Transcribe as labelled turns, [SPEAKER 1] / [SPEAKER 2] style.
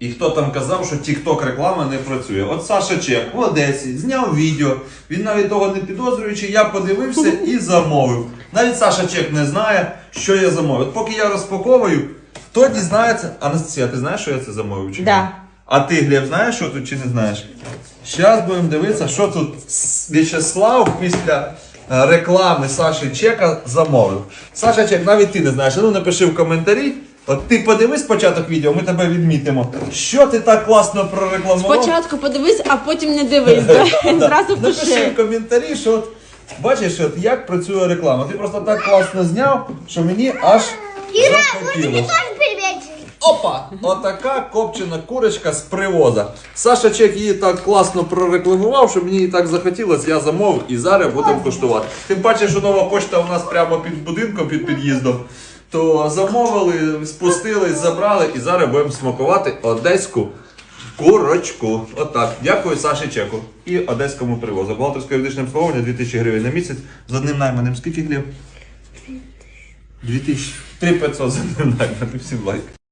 [SPEAKER 1] І хто там казав, що TikTok реклама не працює? От Саша Чек в Одесі зняв відео. Він навіть того не підозрюючи, я подивився і замовив. Навіть Саша Чек не знає, що я замовив. От поки я розпаковую, хто дізнається. Анастасія, ти знаєш, що я це замовив? Чи?
[SPEAKER 2] Да.
[SPEAKER 1] А ти, Глеб, знаєш, що тут чи не знаєш? Зараз будемо дивитися, що тут В'ячеслав після е, реклами Саші Чека замовив. Саша Чек, навіть ти не знаєш. Ну напиши в коментарі. От ти подивись початок відео, ми тебе відмітимо. Що ти так класно прорекламував?
[SPEAKER 2] Спочатку подивись, а потім не дивись. да? Зразу
[SPEAKER 1] Напиши
[SPEAKER 2] пиши.
[SPEAKER 1] в коментарі, що от, бачиш, от, як працює реклама. Ти просто так класно зняв, що мені аж захотілося.
[SPEAKER 3] Тоже пельмени.
[SPEAKER 1] Опа! Отака копчена курочка з привоза. Саша Чек її так класно прорекламував, що мені її так захотілося, я замовив і зараз будемо куштувати. Тим паче, що нова почта у нас прямо під будинком, під під'їздом. То замовили, спустились, забрали і зараз будемо смакувати одеську курочку. Отак. Дякую Саші Чеку і одеському привозу. Бухгалтерське юридичне обслуговування 2000 гривень на місяць. З одним найманим скільки хліб? 2000. 3500 за одним найманим. Всім лайк.